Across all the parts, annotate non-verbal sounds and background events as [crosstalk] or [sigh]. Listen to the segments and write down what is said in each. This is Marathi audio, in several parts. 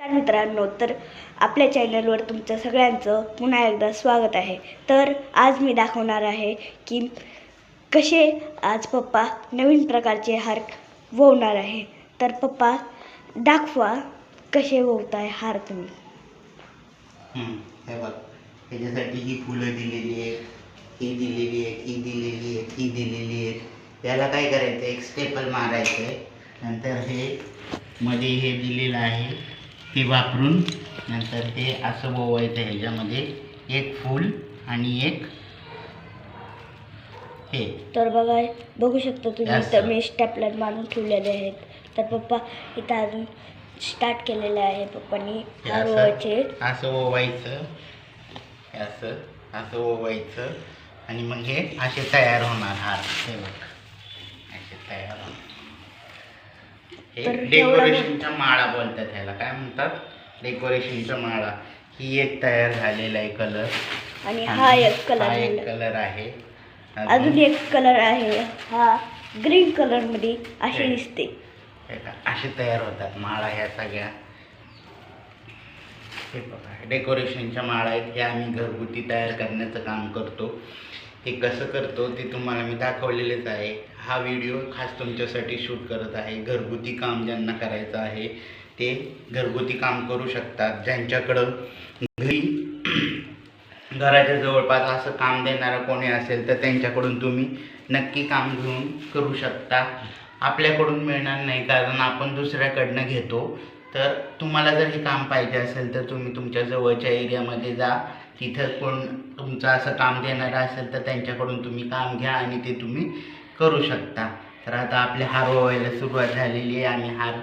तर मित्रांनो तर आपल्या चॅनलवर तुमचं सगळ्यांचं पुन्हा एकदा स्वागत आहे. तर आज मी दाखवणार आहे की कसे आज पप्पा नवीन प्रकारचे हार ववणार आहे. तर पप्पा दाखवा कसे ववताय हार तुम्ही. हम्म, हे बघ त्याच्यासाठी ही फुलं दिलेली आहेत ही दिलेली आहेत ही दिलेली आहेत ही दिलेली आहेत. याला काय करायचं? एक स्टेपल मारायचं आहे नंतर हे मध्ये हे दिलेलं आहे. ते वापरून नंतर ते असं ओवायचं ह्याच्यामध्ये. एक फूल आणि एक हे. तर बघा बघू शकता तुम्ही sir. मी स्टॅपलर मारून ठेवलेले आहेत. तर पप्पा इथं अजून स्टार्ट केलेलं आहे पप्पांनी. हार असं ओवायचं असं असं ओवायचं आणि मग हे असे तयार होणार हार. हे बघ. असे तयार होणार. तर एवढं डेकोरेशनच्या माळा बोलतात ह्याला. काय म्हणतात? डेकोरेशनच्या माळा. ही एक तयार झालेला आहे कलर. आणि हा एक कलर हा एक कलर आहे. अजून? एक कलर आहे. हा ग्रीन कलरमध्ये अशी हे. दिसते. हे का, असे तयार होतात माळा ह्या सगळ्या. हे बघा डेकोरेशनच्या माळा आहेत. हे आम्ही घरगुती तयार करण्याचं काम करतो. हे कसं करतो ते तुम्हाला मी दाखवलेलेच आहे. हा व्हिडिओ खास तुमच्यासाठी शूट करत आहे. घरगुती काम ज्यांना करायचं आहे ते घरगुती काम करू शकतात. ज्यांच्याकडं घरी [clears throat] घराच्या जवळपास असं काम देणारं कोणी असेल तर त्यांच्याकडून तुम्ही नक्की काम घेऊन करू शकता. आपल्याकडून मिळणार नाही कारण आपण दुसऱ्याकडनं घेतो. तर तुम्हाला जर हे काम पाहिजे असेल तर तुम्ही तुमच्या जवळच्या एरियामध्ये जा. तिथं कोण तुमचं असं काम देणारं असेल तर त्यांच्याकडून तुम्ही काम घ्या आणि ते तुम्ही करू शकता. तर आता आपले हार व्हायला सुरुवात झालेली आहे आणि हार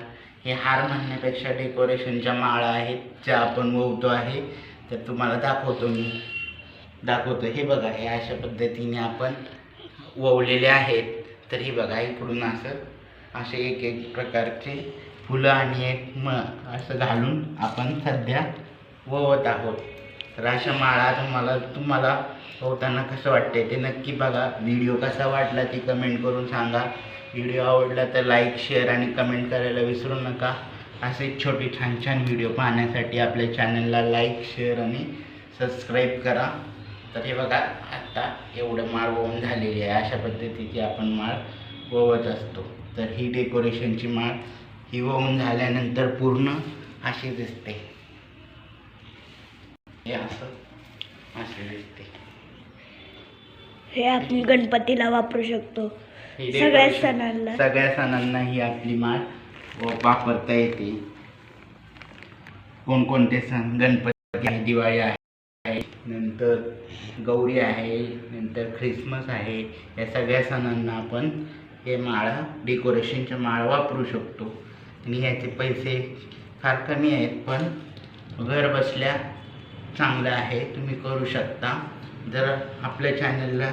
हे हार म्हणण्यापेक्षा डेकोरेशनच्या माळा आहेत ज्या आपण ववतो आहे तर तुम्हाला दाखवतो मी. दाखवतो. हे बघा हे अशा पद्धतीने आपण ववलेले आहेत. तर हे बघा इकडून असं असे एक एक प्रकारचे फुलं आणि एक म असं घालून आपण सध्या ववत आहोत. तर अशा माळा तुम्हाला तुम्हाला होताना कसं वाटते ते नक्की बघा. व्हिडिओ कसा वाटला ते कमेंट करून सांगा. व्हिडिओ आवडला तर लाईक शेअर आणि कमेंट करायला विसरू नका. असे छोटे छान छान व्हिडिओ पाहण्यासाठी आपल्या चॅनलला लाईक शेअर आणि सबस्क्राईब करा. तर हे बघा आत्ता एवढं माळ वळून झालेली आहे. अशा पद्धतीची आपण माळ वळवत असतो. तर ही डेकोरेशनची माळ ही वळून झाल्यानंतर पूर्ण अशी दिसते. हे असं असे दिसते हे आपण गणपतीला वापरू शकतो. ही सगळ्या सणांना. सगळ्या सणांना ही आपली माळ व- वापरता येते. कोणकोणते सण? गणपती आहे दिवाळी आहे नंतर गौरी आहे नंतर ख्रिसमस आहे. या सगळ्या सणांना आपण हे माळा डेकोरेशनच्या माळा वापरू शकतो. आणि याचे पैसे फार कमी आहेत पण घर बसल्या चांगलं आहे तुम्ही करू शकता. जर आपल्या चॅनलला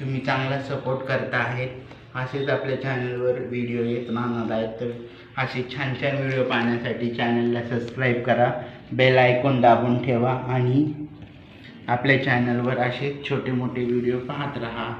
तुम्ही चांगला सपोर्ट करता आहेत असेच आपल्या चॅनलवर व्हिडिओ येत राहणार आहेत तर असे छान छान व्हिडिओ पाहण्यासाठी चॅनलला सबस्क्राईब करा बेल आयकॉन दाबून ठेवा आणि आपल्या चॅनलवर असे छोटे मोठे व्हिडिओ पाहत राहा.